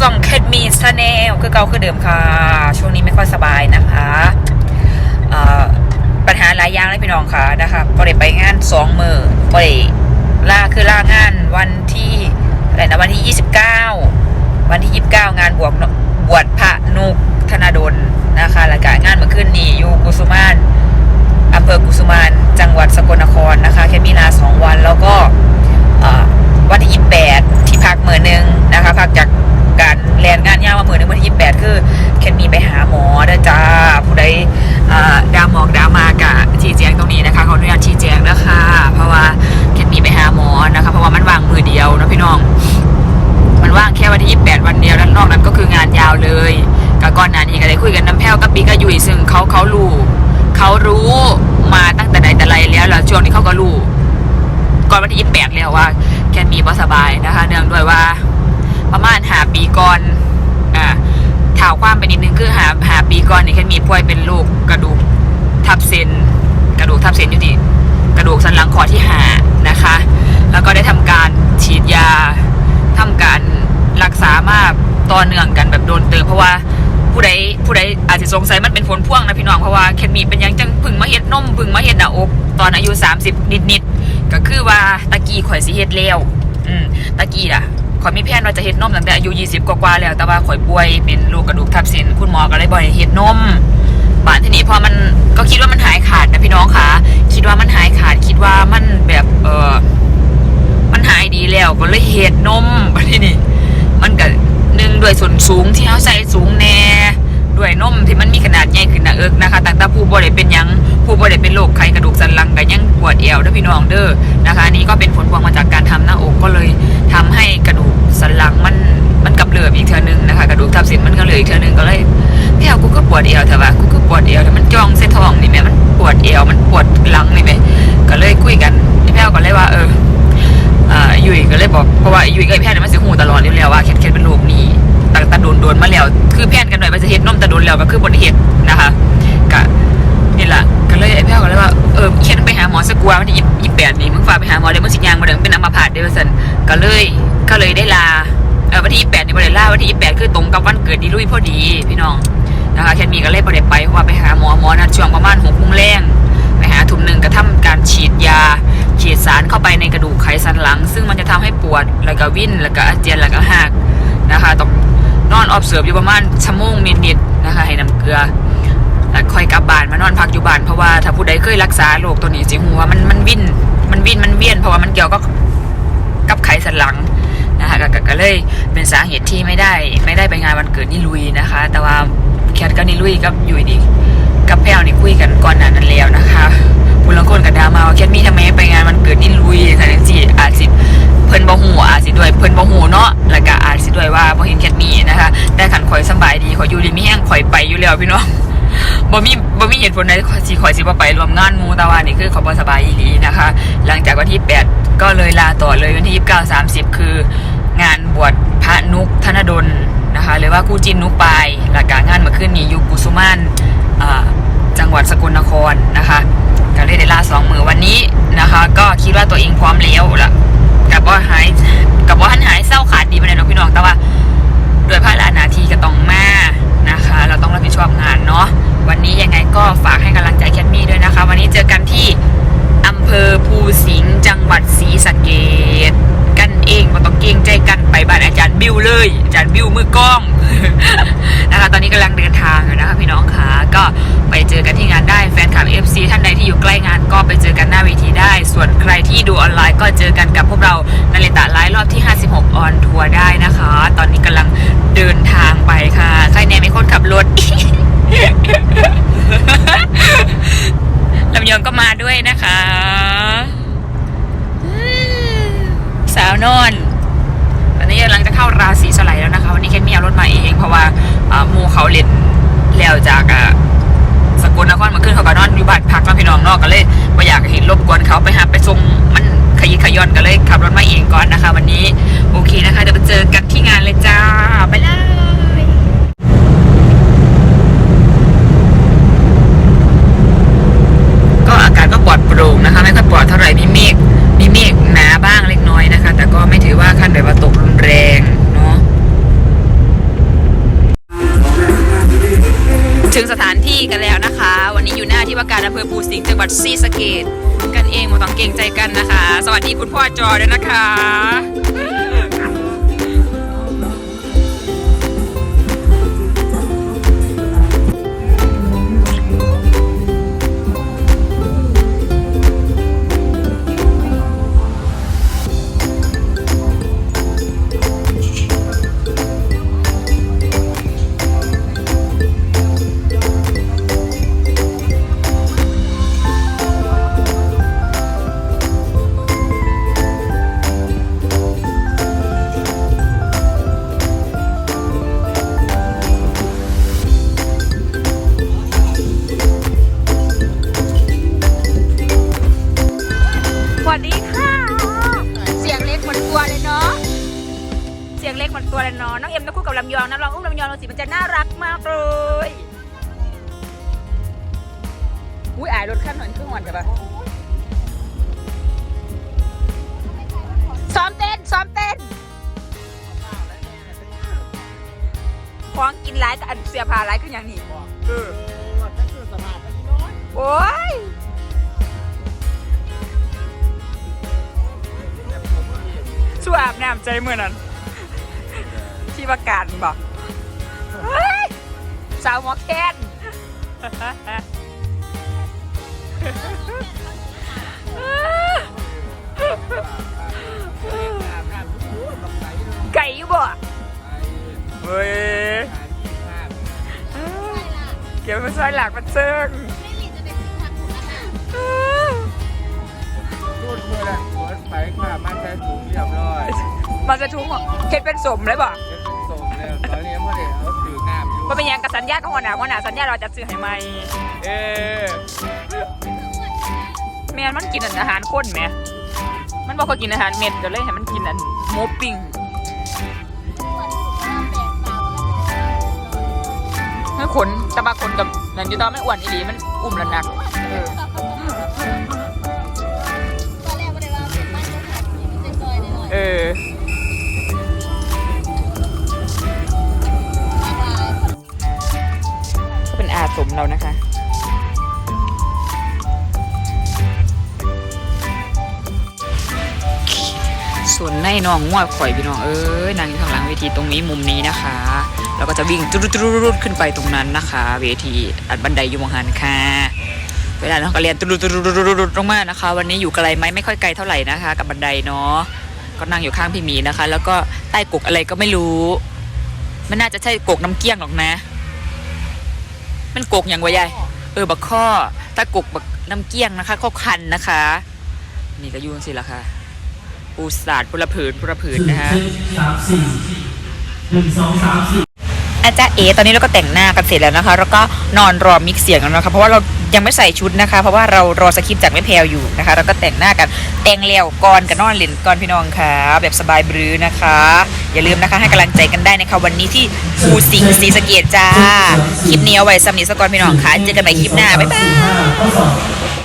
เพชรมีชาแนลคือเก่าคือเดิมค่ะ ช่วงนี้ไม่ค่อยสบายนะคะปัญหาหลายอย่างเลยพี่น้องค่ะนะคะพอได้ไปงานสองมือพอได้ล่าคือล่างานวันที่อะไรนะวันที่29วันที่29งานบวกบวชพระนุกธนาดลนะคะแล้วก็งานเมื่อคืนนี้อยู่กุสุมานอำเภอกุสุมานจังหวัดสกลนครนะคะแค่มีลาสองวันแล้วก็วันที่28ที่พักเมือหนึงนะคะพักจาก การแลนงานยาวมาหมื่นหนึ่งวันที่ยี่แปดคือแคนมีไปหาหมอเด้อจ้าผู้ใดอ่าดามองดามากะชี้แจงตรงนี้นะคะขออนุญาตชี้แจงนะคะ เพราะว่าแคนมีไปหาหมอนะคะ เพราะว่ามันว่างมือเดียวนะพี่น้อง มันว่างแค่วันที่ 28 วันเดียวแล้วนนอกนั้นก็คืองานยาวเลยก็ก่อนหน้านี้ก็ได้คุยกันน้ำแพ้วกับปีกบยุยซึ่งเขาเขารู้เขารู้มาตั้งแต่ไหนแต่ไรแล้วแล้วช่วงนี้เขาก็รู้ก่อนวันที่ 28 แล้วว่าแคนมีบ่สบายนะคะ เนื่องด้วยว่า ประมาณหาปีก่อนอ่าถาวความไปนิดนึงคือหาหาปีก่อนนี่แค่มีป่วยเป็นโรคกระดูกทับเส้นกระดูกทับเส้นอยู่ที่กระดูกสันหลังคอที่หานะคะ แล้วก็ได้ทำการฉีดยาทำการรักษามาต่อเนื่องกันแบบโดนเติมเพราะว่าผู้ใดผู้ใดอาจจะสงสัยมันเป็นผลพ่วงนะพี่น้องเพราะว่าแคมีเป็นยังจังพึ่งมาเฮ็ดนมพึ่งมาเฮ็ดหน้าอกตอนอายุ 30 นิดๆก็คือว่าตะกี้ข่อยสิเฮ็ดแล้วอืมตะกี้อะ ข่อยมีแผนว่าจะเฮ็ดนมตั้งแต่อายุ 20 กว่าๆแล้ว แต่ว่าข่อยป่วยเป็นโรคกระดูกทับเส้นคุณหมอก็เลยบ่อกให้เฮ็ดนมป่านที่นี้พอมันก็คิดว่ามันหายขาดนะพี่น้องค่ะ คิดว่ามันหายขาดคิดว่ามันแบบเออมันหายดีแล้วก็เลยเฮ็ดนมป่านที่นี้มันก็หนึ่งด้วยส่วนสูงที่เขาใส่สูงแน่ด้วยนมที่มันมีขนาดใหญ่ขึ้นน้าเอิกนะคะตั้งแต่ผู้บ่ได้เป็นหยังผู้บ่ได้เป็นโรคไขกระดูกสันหลังก็ยังปวดเอวเด้อพี่น้องเด้อนะคะนี้ก็เป็นผลพวงมาจากการทำหน้าอกก็เลย ทำให้กระดูกสันหลังมันมันกับเหลือีกเทือนึงนะคะกระดูกทับเส้นมันก็เหลืออีกเทือนึงก็เลยพี่เอากูก็ปวดเอวเถอะวะกูก็ปวดเอวแต่มันจ้องเส้นทองนี่แม่มันปวดเอวมันปวดหลังนี่แม่ก็เลยคุยกันพี่แพ้วก็เลยว่าเอออ่ายุ้ยก็เลยบอกเพราะว่ายุ่ยกับพี่แพ้เนี่ยมันสิหูตลอดอยู่แล้วว่าแค่แค่เป็นโรคนี้ตั้งแต่โดนโดนมาแล้ว ก็เลยก็เลยได้ลาเออวันที่28นี่บริลาวันที่28คือตรงกับวันเกิดดีลุยพอดีพี่น้องนะคะแค่มีก็เลยบริไปเพราะว่าไปหาหมอหมอนัดช่วงประมาณหกโมงแรงไปหาทุ่มหนึ่งกระทำการฉีดยาฉีดสารเข้าไปในกระดูกไขสันหลัง ซึ่งมันจะทำให้ปวดแล้วก็วิ่นแล้วก็อาเจียนแล้วก็หักนะคะต้องนอนออบเสิร์ฟอยู่ประมาณชั่วโมงนิดๆนะคะให้น้ำเกลือแล้วค่อยกลับบ้านมานอนพักอยู่บ้านเพราะว่าถ้าผู้ใดเคยรักษาโรคตัวนี้สิหัวมันมันวิ่นมันวิ่นมันเวียนเพราะว่ามันเกี่ยวกับ กับไขสันหลังนะคะก็ก็ก็เลยเป็นสาเหตุที่ไม่ได้ไม่ได้ไปงานวันเกิดนี่ลุยนะคะ แต่ว่าแคทกับนี่ลุยกับยุยดีกับแพลวนี่คุยกันก่อนหน้านั้นแล้วนะคะผู้ละคนกับดามาว่าแคทมีทำไมไปงานวันเกิดนี่ลุยแต่จริอาจสิเพิ่นบ่หูอาจสิด้วยเพิ่นบ่หูเนาะแล้วก็อาจสิด้วยว่าบ่เห็นแคทมีนะคะ แต่ขันข่อยสบายดีข่อยอยู่ดีมีแห้งข่อยไปอยู่แล้วพี่น้องบ่มีบ่มีเหตุผลใดสิข่อยสิบ่ไปรวมงานหมูต่ว่านี่คือขาบ่สบายอีหลีนะคะ หลังจากวันที่8 ก็เลยลาต่อเลยวันที่ 29 30 คืองานบวชพระนุกธนดลนะคะหรือว่าคู่จินนุกปายหลักการงานมาขึ้นนี่ยูกุสุมานจังหวัดสกลนครนะคะก็เลยได้ลาสองมือวันนี้นะคะ ก็คิดว่าตัวเองพร้อมแล้วละกับว่าหายกับว่าหันหาย กล้อง นะคะตอนนี้กำลังเดินทางอยู่นะคะพี่น้องคะก็ไปเจอกันที่งานได้แฟนคลับ FC ท่านใดที่อยู่ใกล้งานก็ไปเจอกันหน้าเวทีได้ ส่วนใครที่ดูออนไลน์ก็เจอกันกับพวกเรานาริตะไลฟ์รอบที่ 56 ออนทัวร์ได้นะคะ ตอนนี้กำลังเดินทางไปค่ะใครแน่มีคนขับรถลำยองก็มาด้วยนะคะ สาวนอนตอนนี้กำลังจะเข้าราศีสไลด์แล้วนะคะ วันนี้แค่มีเอารถมาเอง เพราะว่าอามูเขาเล่นแล้วจากสกุลนครมาขึ้นเขาก็นอนอยู่บ้านพักแล้วพี่น้องนอกก็เลยไม่อยากเห็นรบกวนเขาไปหาไปส่งมันขยิขย้อนก็เลยขับรถมาเองก่อนนะคะ วันนี้โอเคนะคะเดี๋ยวไปเจอกันที่งานเลยจ้าไปเลยก็อากาศก็ปลอดโปร่งนะคะไม่ค่อยปลอดเท่าไหร่มีเมฆมีเมฆหนาบ้างเล็กน้อยนะคะ แต่ก็ไม่ถือว่าขั้นแบบว่าตกรุนแรง ถึงสถานที่กันแล้วนะคะ วันนี้อยู่หน้าที่ว่าการอำเภอภูสิงห์จังหวัดซีสเกตกันเองหมดต้องเก่งใจกันนะคะ สวัสดีคุณพ่อจอด้วยนะคะ นะลองอุ้มลำยองดูสิมันจะน่ารักมากเลยอุ้ยอายรถขั้นหน่อยครึ่งวันกันปะซ้อมเต้นซ้อมเต้นควางกินร้ายกับอันเสียผ้าร้ายขึ้นอย่างนี้เออโอ้ยสู้อาบน้ำใจเมื่อนั้น ที่ประกาศบอก สาวหมอแคนไก่อยู่บ่เฮ้ยเก็บมาซอยหลักมันเซิงพูดเมื่อไรหัวไปค่ะมันใช้ถุงเรียบร้อยมันจะทุ่งเฮ็ดเป็นสมเลยบ่ น้ำอยู่มันเป็นหยังกับสัญญาของหัวหน้าหัวหน้าสัญญาเราจะซื้อให้ใหม่เออแม่นมันกินอาหารข้นแหม่มันบอกว่ากินอาหารเม็ดเดี๋ยวเลยให้มันกินอันหมูปิ้งให้ขนแตะบาขนกับนั่นอยู่ตอนมันอ้วนอีหลีมันอุ้มแล้วหนักเออเออ นในน้องง่วข่อยพี่น้องเอ้ยนางอยู่ข้างหลังเวทีตรงนี้มุมนี้นะคะเราก็จะวิ่งจุดๆๆๆขึ้นไปตรงนั้นนะคะ เวทีอัดบันไดยูมงหันค่ะเวลาเราก็เรียนตุดๆๆๆลงมานะคะ วันนี้อยู่ไกลไหมไม่ค่อยไกลเท่าไหร่นะคะ กับบันไดเนาะก็นั่งอยู่ข้างพี่หมีนะคะ แล้วก็ใต้กกอะไรก็ไม่รู้ไม่น่าจะใช่กกน้ำเกี้ยงหรอกนะ มันกกอย่างวะยายเออบักข้อตากกบักน้ำเกี้ยงนะคะข้อคันนะคะ นี่ก็ยุ่งสิละค่ะ ปูสาดพุละผืนพุละผืนนะคะสามสี่หนึ่งสองสามสี่อาจารย์เอ ตอนนี้เราก็แต่งหน้ากันเสร็จแล้วนะคะ แล้วก็นอนรอมิกซ์เสียงกันนะคะเพราะว่าเรายังไม่ใส่ชุดนะคะ เพราะว่าเรารอสคริปต์จากแม่แพลวอยู่นะคะเราก็แต่งหน้ากันแต่งเลี้ยวก่อนกับนอนเล่นก่อนพี่น้องค่ะ แบบสบายบรือนะคะ อย่าลืมนะคะให้กำลังใจกันได้นะคะ วันนี้ที่ภูสิงห์ศรีสะเกดจ้าคลิปนี้เอาไว้สำนีสกอนพี่น้องค่ะเจอกันใหม่คลิปหน้าบ๊ายบายห้าข้อสอบ